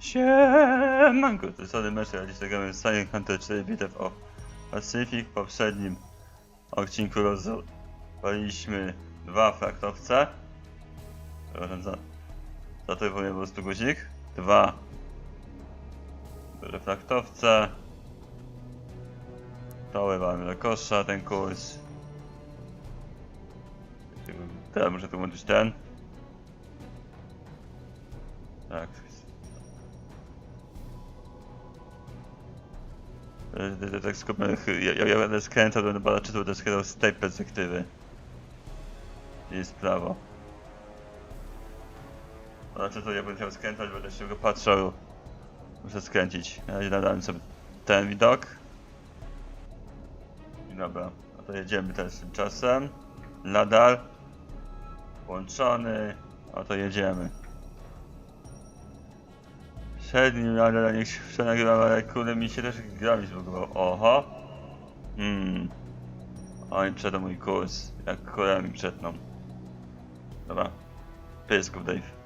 Siemanko, to dziś zagramy w Silent Hunter 4 Bitew of Pacific. W poprzednim odcinku rozwaliliśmy dwa fraktowce. Przepraszam za, za to po prostu guzik. Dwa refraktowce. To mamy do kosza ten kurs. Teraz muszę tu łączyć ten. Tak. Tak skupmy, ja, ja, będę skręcał, będę bada czytał też chyba z tej perspektywy. Jest prawo. Znaczy to ja będę chciał skręcać, będę się go patrzył. Muszę skręcić. Na razie nadałem sobie ten widok. Dobra, no to jedziemy teraz tymczasem. Nadal. Włączony. A to jedziemy. Średni, ale niech się przenagrywam, ale kurde mi się też gra mi zbugował. Oho. Hmm. Oni przedą mój kurs. Jak kurde mi przetną. Dobra. Pysków, Dave.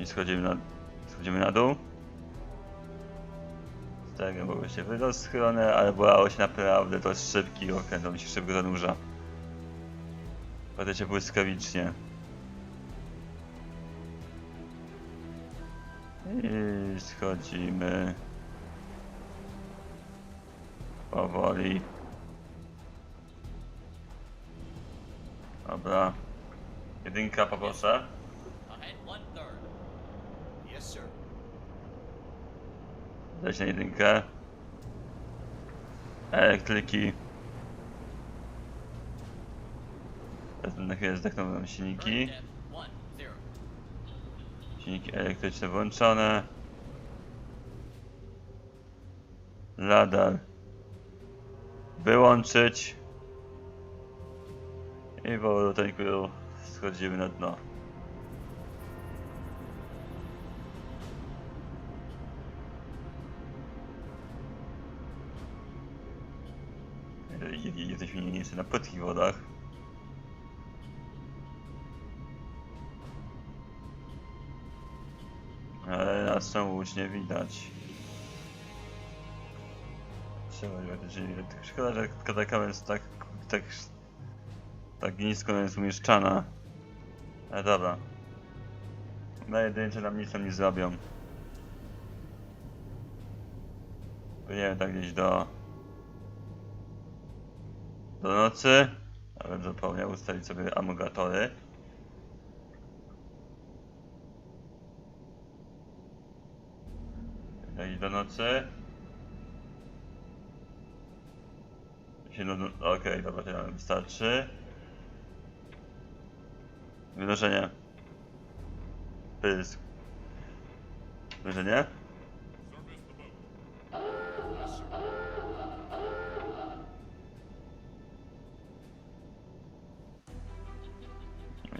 I schodzimy na, schodzimy na dół. Z tego mogło się wydać schronę, ale bolało się naprawdę to jest szybki okręt, on się szybko zanurza. Pamiętajcie błyskawicznie. I schodzimy. Powoli. Dobra. Jedynka poproszę. Dać na jedynkę. Elektryki. Teraz na chwilę zdechnął silniki. Silniki elektryczne włączone. Radar. Wyłączyć. I powolutku schodzimy na dno. Jesteśmy nie nieco na płytkich wodach. Ale nas łódź nie widać. Szkoda, że katakama jest tak, tak, tak nisko jest umieszczana. Ale dobra. Na jedynce nam nic tam nie zrobią. Płyniemy tak gdzieś do... Do nocy. Nawet zapomniał ustawić sobie amugatory. No i do nocy. No, no, Okej, dobra, tyle wystarczy. Wydarzenie. Pysk. Wydarzenie?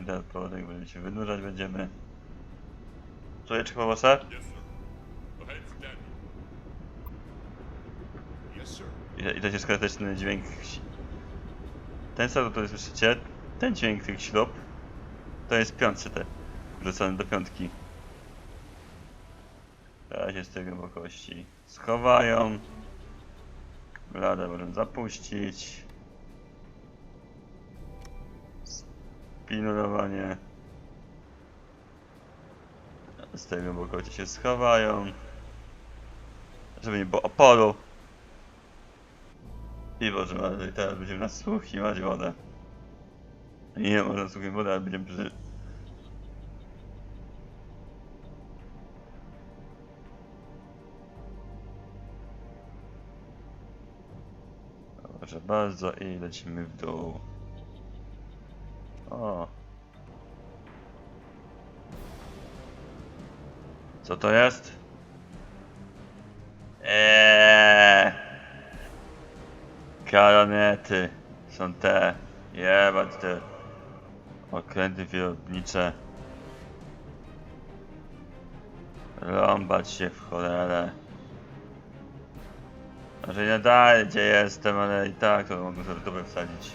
I teraz powodek będziemy się wynurzać, będziemy. Człowieczek sir. I, to jest skuteczny dźwięk. Ten sam, który słyszycie, ten dźwięk tych ślub, to jest piątce te, wrzucone do piątki. Teraz się z tej głębokości schowają. Bladę możemy zapuścić. Spinulowanie. Z tej głębokości się schowają. Żeby nie było oporu. I Boże, ale teraz będziemy nasłuchiwać wodę. Nie można nasłuchiwać wodę, ale będziemy przy... Proszę bardzo i lecimy w dół. O. Co to jest? Eee. Karonety są te. Jebać te okręty wyrobnicze. Rąbać się w cholerę. Znaczy nie dalej gdzie jestem, ale i tak to mogę sobie wsadzić.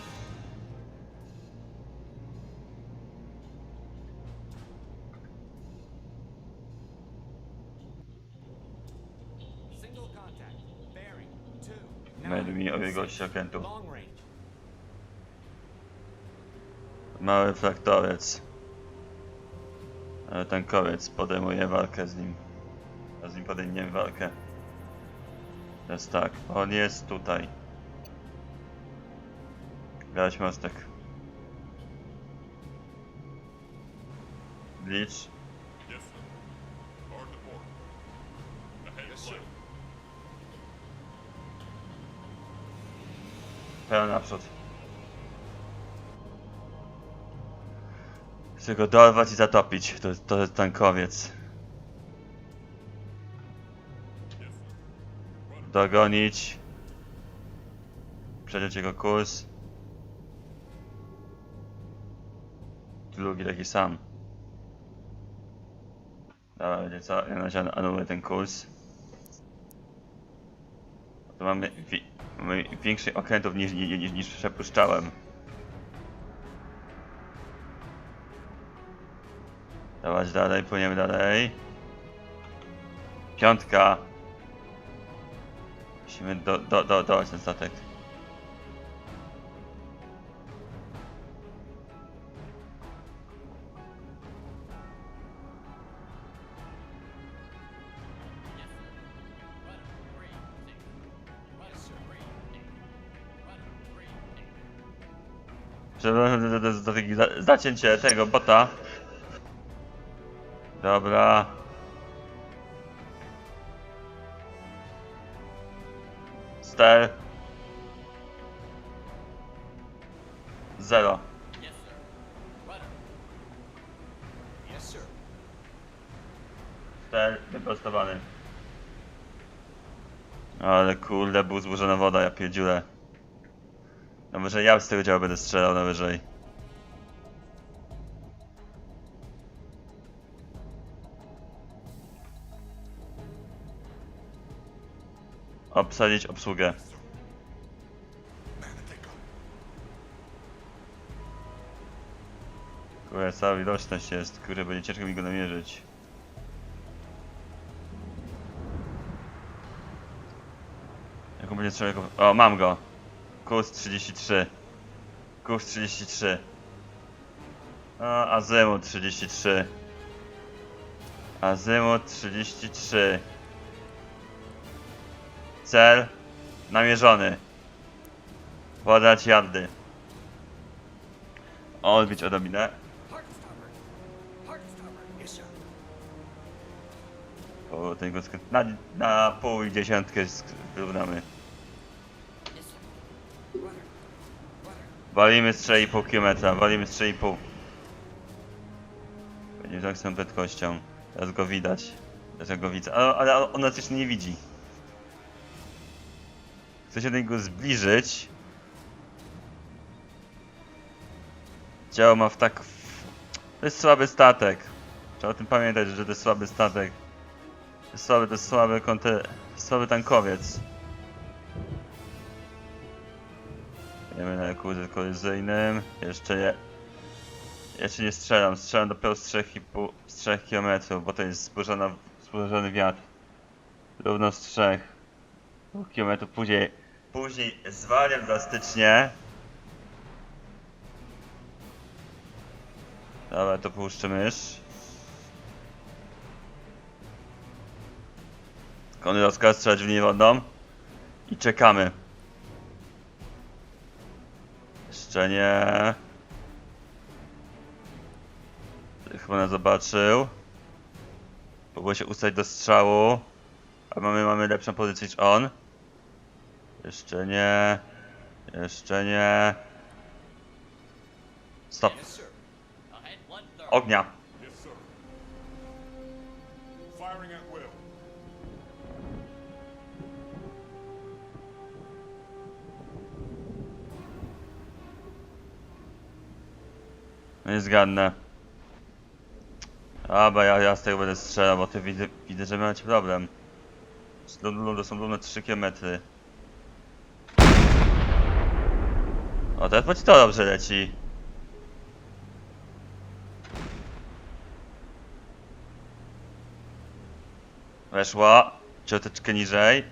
Made mi o wielkości okrętu. Mały fraktowiec. Ale tankowiec podejmuje walkę z nim. Z nim podejmiemy walkę. Teraz tak, on jest tutaj. Grać mostek. Bleach. Pełen naprzód. Chcę go dorwać i zatopić. To, to jest tankowiec. Dogonić. Przejąć jego kurs. Drugi taki sam. Dobra, będzie co? Ja na anuluję ten kurs. To mamy, wi mamy większych okrętów niż, niż, niż, niż przepuszczałem. Dawać dalej, płyniemy dalej. Piątka. Musimy do, do, do, dołać ten statek. Zacięcie tego bota. Dobra. Ster. Zero. Ster wyprostowany. Ale kurde, był zburzona woda, ja pierdziule. No wyżej ja z tego działu będę strzelał na wyżej. Obsadzić obsługę. Kurde, cała widoczność jest, kurde, będzie ciężko mi go namierzyć. Jaką będzie strzelał? jako- O, mam go! Kurs 33. Kurs 33. O, azymut 33. Azymut 33. Cel namierzony. Podać jazdy. Odbić odrobinę. Po tego na, na pół i dziesiątkę wyrównamy. Walimy z 3,5 km, walimy z 3,5. Będzie tak z tą prędkością. Teraz go widać. Ja go widzę. Ale, ale on nas jeszcze nie widzi. Chcę się do niego zbliżyć. Dział ma w tak... To jest słaby statek. Trzeba o tym pamiętać, że to jest słaby statek. To jest słaby, to jest słaby konte... słaby tankowiec. Wiemy na kurde kolizyjnym. Jeszcze nie. Jeszcze nie strzelam. Strzelam dopiero z 3,5 z 3 km, bo to jest zburzona, zburzony wiatr. Równo z 3 km później. Później zwalniam drastycznie. Dobra, to puszczę mysz. Rozkaz strzelać w niewodną. I czekamy. Jeszcze nie. Chyba nas zobaczył. Próbuję się ustać do strzału. A mamy, mamy lepszą pozycję niż on. Jeszcze nie. Jeszcze nie. Stop. Ognia. No nie zgadnę. Aba, ja, ja z tego będę strzelał, bo ty widzę, widzę że macie problem. Z Lulu to są równo 3 km. O, teraz bądź to dobrze leci. Weszła. Cioteczkę niżej.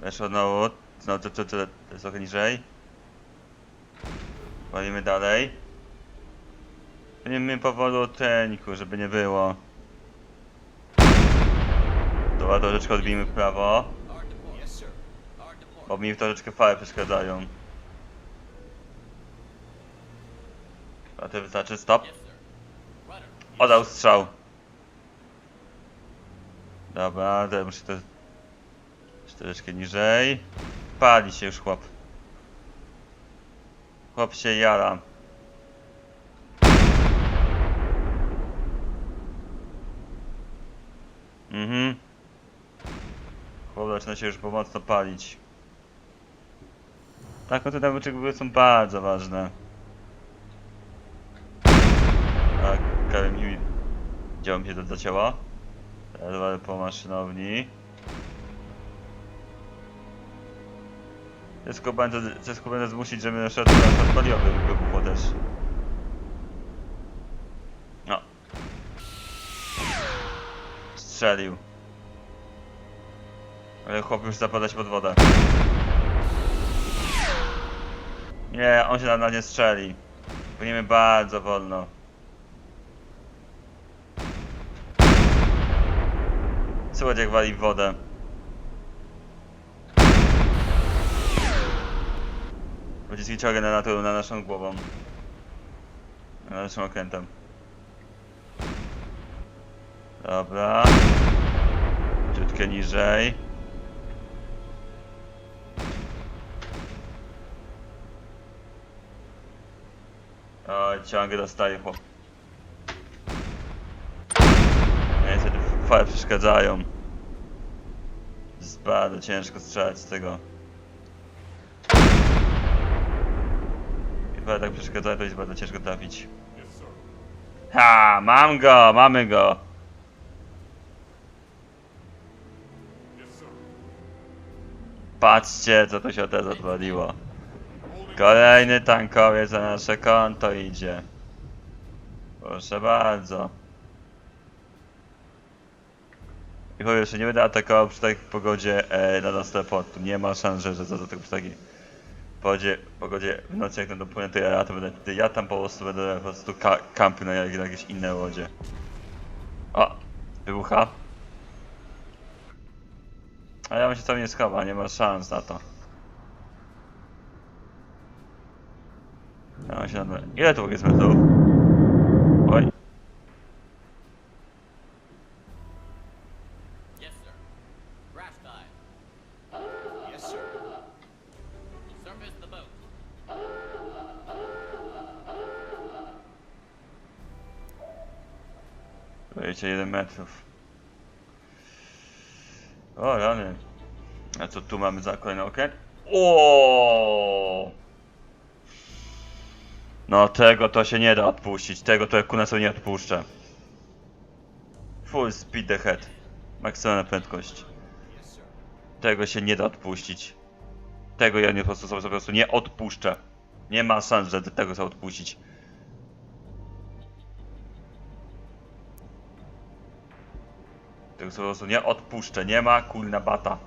Weszła znowu. Znowu to, to, to, to trochę niżej. Walimy dalej. Będziemy powolutku, żeby nie było. Dobra, troszeczkę odbijmy w prawo. Hard to port. Yes, sir. Hard to port. Bo mi troszeczkę fale przeszkadzają. A to wystarczy, stop. Oddał strzał. Dobra, to muszę to... Troszeczkę niżej. Pali się już chłop. Chłop się jara. Mhm. Chłop zaczyna się już pomocno palić. Tak, no te w ogóle są bardzo ważne. Tak, Karen mi działo mi się to zacięło. Walę po maszynowni. Wszystko będę, wszystko będę zmusić, żeby nasz odpaliowy wybuchło też. No. Strzelił. Ale chłop już zapada się pod wodę. Nie, on się na, na nie strzeli. Płyniemy bardzo wolno. Słuchaj jak wali wodę. Pociski ciągnie na na naszą głową. Na naszym okrętem. Dobra. Ciutkę niżej. Ciągle dostaje chłop. Niestety fale przeszkadzają. Jest bardzo ciężko strzelać z tego. Fale tak przeszkadzają, to jest bardzo ciężko trafić. Ha! Mam go! Mamy go! Patrzcie, co tu się teraz odwaliło. Kolejny tankowiec za nasze konto idzie. Proszę bardzo. I powiem, że nie będę atakował przy takiej pogodzie e, na nas teleportu. Nie ma szans, że, za to przy takiej pogodzie, pogodzie w nocy jak tam dopłynę, to ja, to będę, ja tam po prostu będę po prostu ka na, jak- na jakieś inne łodzie. O! Wybucha. A ja bym się tam nie schowa, nie ma szans na to. Ja się na... Ile tu jest metrów? Oj. Yes, sir. Crash time. Yes, sir. Surface the boat. 21 metrów. O, rany. A co tu mamy za kolejny okręt? O! No tego to się nie da odpuścić. Tego to jak sobie nie odpuszczę. Full speed ahead. Maksymalna prędkość. Tego się nie da odpuścić. Tego ja nie, po prostu, po prostu nie odpuszczę. Nie ma szans, że tego sobie odpuścić. Tego sobie po prostu nie odpuszczę. Nie ma kulna bata.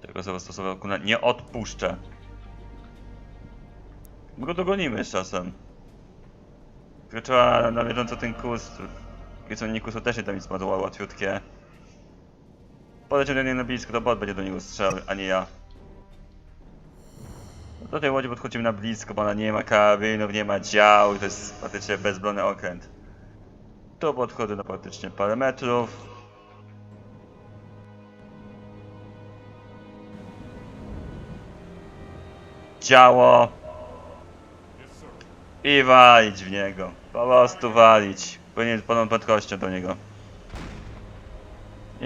Tego sobie po prostu kurna nie odpuszczę. My go dogonimy z czasem. Tylko na bieżąco ten kurs. Kiedy kurs to też nie da mi spadło łatwiutkie. Poleciał do niego na blisko, to bot będzie do niego strzelał, a nie ja. No Do tej łodzi podchodzimy na blisko, bo ona nie ma karabinów, nie ma dział to jest praktycznie bezbronny okręt. Tu podchodzę na praktycznie parę metrów. Działo. I walić w niego. Po prostu walić. Powinien pełną prędkością do niego.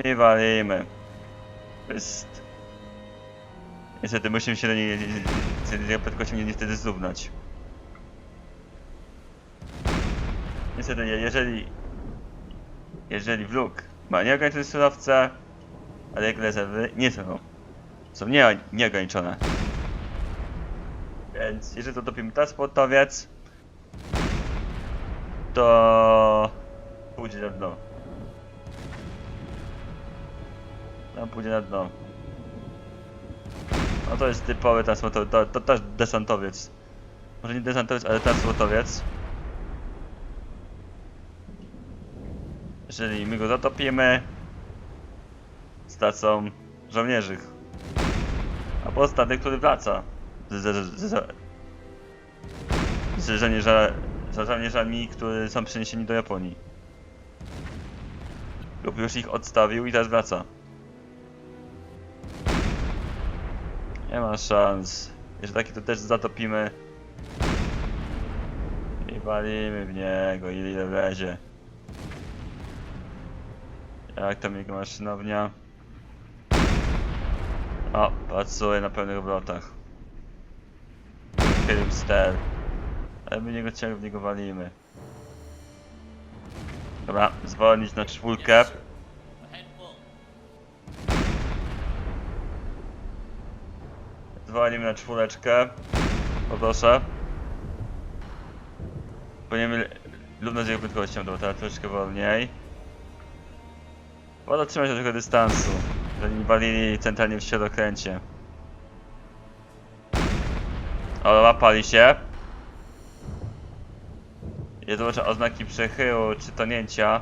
I walimy. Jest... Niestety musimy się do niej prędkością nie niestety zrównać. Niestety, je- jeżeli... Jeżeli wróg ma nieograniczone surowce, jego rezerwy nie są. Są nie, nieograniczone. Więc jeżeli to topimy transportowiec, to pójdzie na dno. Tam pójdzie na dno. No to jest typowy transportowiec, to, to też desantowiec. Może nie desantowiec, ale transportowiec. Jeżeli my go zatopimy, stracą żołnierzy. Albo statek, który wraca z, z, z, z, z, żołnierza, z żołnierzami, którzy są przeniesieni do Japonii. Lub już ich odstawił i teraz wraca. Nie ma szans. Jeżeli taki to też zatopimy. I walimy w niego, ile wlezie. Jak tam jego maszynownia? O, pracuje na pełnych obrotach. Film ster. Ale my niego ciągle w niego walimy. Dobra, zwolnić na czwórkę. Zwolnimy na czwóreczkę. Poproszę. Płyniemy równo z jego prędkością, dobra, teraz troszeczkę wolniej. Wolę trzymać się trochę dystansu, żeby nie walili centralnie w środokręcie. O, łapali się. I zobaczę oznaki przechyłu czy tonięcia.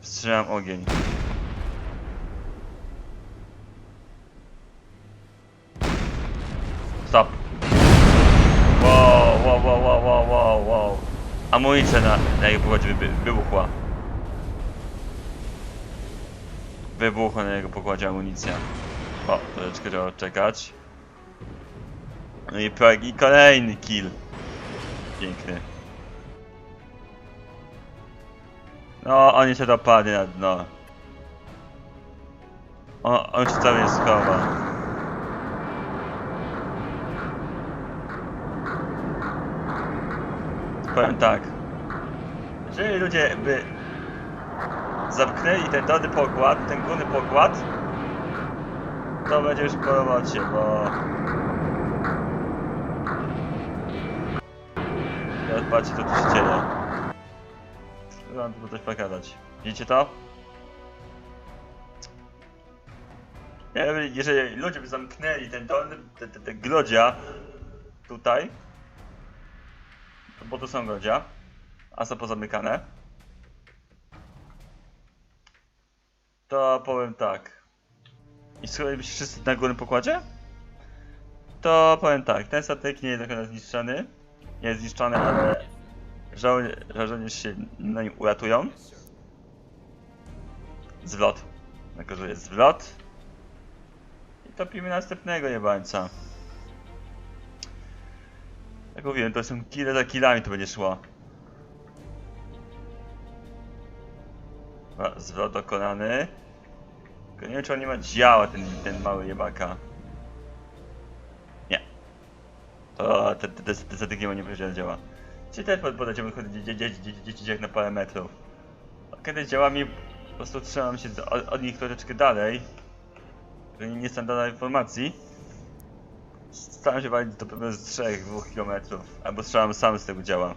Wstrzymam ogień. Stop. Wow, wow, wow, wow, wow, wow. Amunicja na, na jego pokładzie wybu wybuchła. Wybuchła na jego pokładzie amunicja. O, troszeczkę trzeba czekać. No i, i kolejny kill. Piękny. No, oni się dopadli na dno. On, on się cały schowa. Powiem tak. Jeżeli ludzie by zamknęli ten dolny pokład, ten górny pokład, to będzie już po robocie, bo... Teraz patrzcie co tu się dzieje. Mam tu coś pokazać. Widzicie to? Jeżeli ludzie by zamknęli ten dolny, te, te, te grodzia tutaj, bo to są grodzia, a są pozamykane, to powiem tak. I się wszyscy na górnym pokładzie? To powiem tak, ten statek nie jest dopiero zniszczony. Nie jest zniszczony, ale żołnierze się na nim uratują. Zwrot. Jako, że jest zwrot. I topimy następnego jebańca. Jak mówiłem, to są kile za kilami to będzie szło. Zwrot dokonany. Tylko nie wiem, czy on nie ma działa, ten, ten mały jebaka. Nie. To te, te, te, te statyki nie powiedział działa. Czyli też pod- podejdziemy chodzić gdzieś, gdzieś, gdzieś, gdzieś, gdzieś na parę metrów. Kiedy działa mi, po prostu trzymam się od, od nich troszeczkę dalej. Żeby nie standardowej informacji. Staram się walić do pewnie z 3-2 km. Albo strzelam sam z tego działa.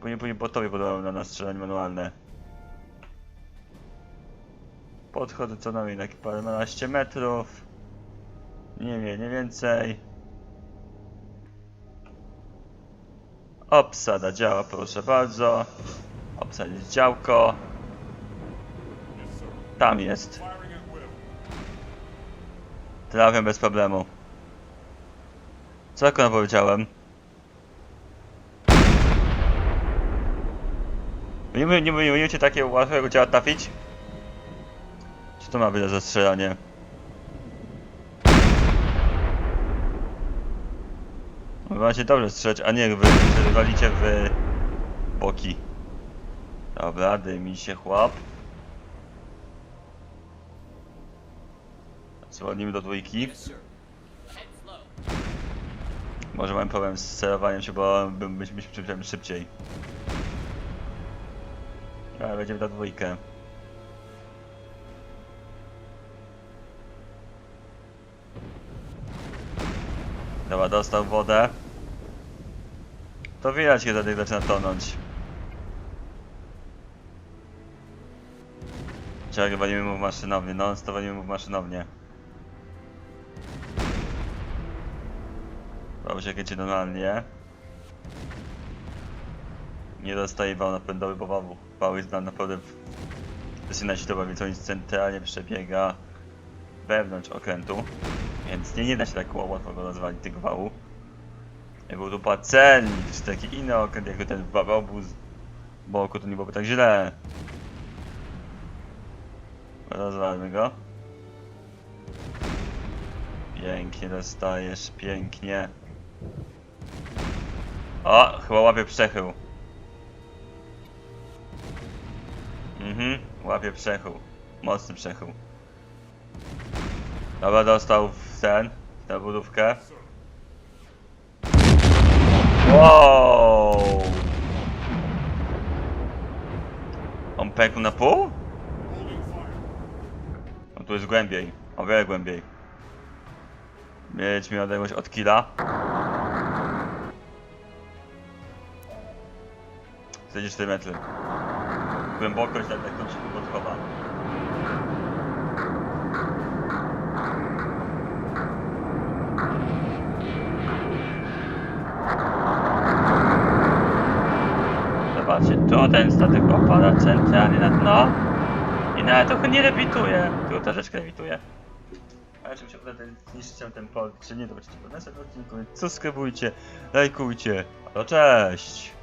Później, później po tobie podobało na nas strzelanie manualne. Podchodzę co najmniej na paręnaście metrów. Nie wiem, nie więcej. Obsada działa, proszę bardzo. Obsadzić działko. Tam jest. Trafię bez problemu. Co jak ona powiedziałem? Nie, nie, nie, nie umiecie takie łatwego działa trafić? Czy to ma być za strzelanie? macie dobrze strzelać, a nie wy walicie w boki. Dobra, dymi się chłop. Zwolnimy do dwójki. Może mam problem z celowaniem się, bo byśmy przyjrzeli szybciej. Ale będziemy na dwójkę. Dobra, dostał wodę. To widać, kiedy statek zaczyna tonąć. Czekaj, walimy mu w maszynownię. No, to walimy mu w maszynownię. Dobrze, jak normalnie. Nie dostaje wał napędowy, bo wał, wał jest nam naprawdę w- dosyć naścitowa, więc on centralnie przebiega wewnątrz okrętu. Więc nie, nie da się tak łatwo go rozwalić tego wału. Jak był tu pacelnik, czy taki inny okręt, jak ten z boku, to nie byłoby tak źle. Rozwalmy go. Pięknie dostajesz, pięknie. O, chyba łapie przechył. Mhm, łapie przechył. Mocny przechył. Dobra, dostał w ten, tę budówkę. Wow! On pękł na pół? No tu jest głębiej, o wiele głębiej. Mieć mi odległość od killa. 44 metry. Głębokość tak jak to się podchowa. Tu ten statek opada centralnie na dno i nawet trochę nie lewituje. Tu troszeczkę lewituje. Ale czy mi się uda zniszczyć ten port, czy nie, to będziecie po następnym odcinku. Subskrybujcie, lajkujcie. No cześć!